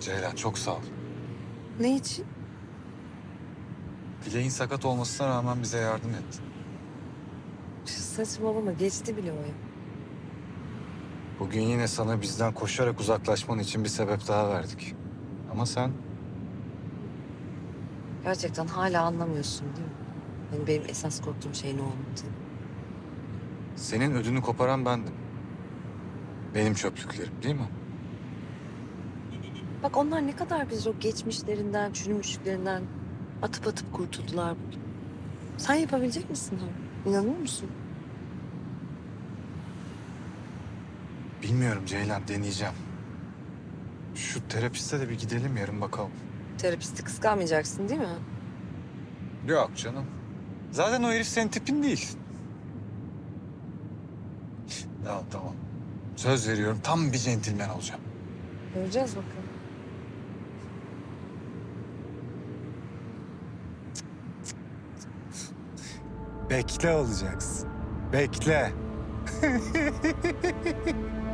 Ceylan çok sağ ol. Ne için? Bileğin sakat olmasına rağmen bize yardım ettin. Saçmalama geçti bile o ya. Bugün yine sana bizden koşarak uzaklaşman için bir sebep daha verdik. Ama sen Gerçekten hala anlamıyorsun değil mi? Yani benim esas korktuğum şey ne oldu? senin ödünü koparan bendim. Benim çöplüklerim değil mi? Bak onlar ne kadar güzel o geçmişlerinden, çürümüşlüklerinden atıp atıp kurtuldular bugün. Sen yapabilecek misin onu? İnanıyor musun? Bilmiyorum Ceylan deneyeceğim. Şu terapiste de bir gidelim yarın bakalım. Terapisti kıskanmayacaksın değil mi? Yok canım. Zaten o herif senin tipin değil. Tamam tamam. Söz veriyorum tam bir centilmen olacağım. Göreceğiz bakalım. Bekle olacaksın. Bekle.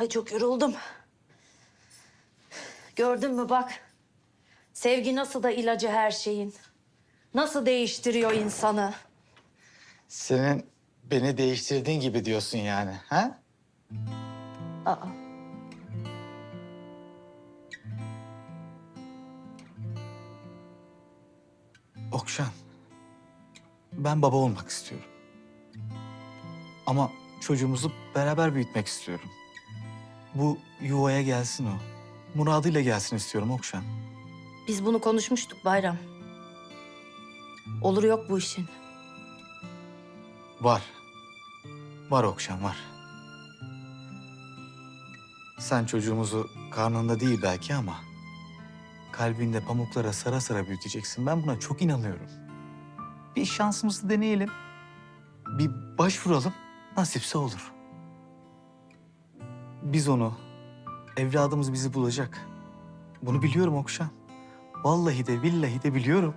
Ay çok yoruldum. Gördün mü bak. Sevgi nasıl da ilacı her şeyin. Nasıl değiştiriyor insanı. Senin beni değiştirdiğin gibi diyorsun yani, ha? Aa. Okşan, ben baba olmak istiyorum. Ama çocuğumuzu beraber büyütmek istiyorum. Bu yuvaya gelsin o. Muradıyla gelsin istiyorum Okşan. Biz bunu konuşmuştuk Bayram. Olur yok bu işin. Var. Var Okşan, var. Sen çocuğumuzu karnında değil belki ama... ...kalbinde pamuklara sara sara büyüteceksin. Ben buna çok inanıyorum. Bir şansımızı deneyelim. Bir başvuralım. Nasipse olur. Biz onu, evladımız bizi bulacak. Bunu biliyorum Okşan. Vallahi de billahi de biliyorum.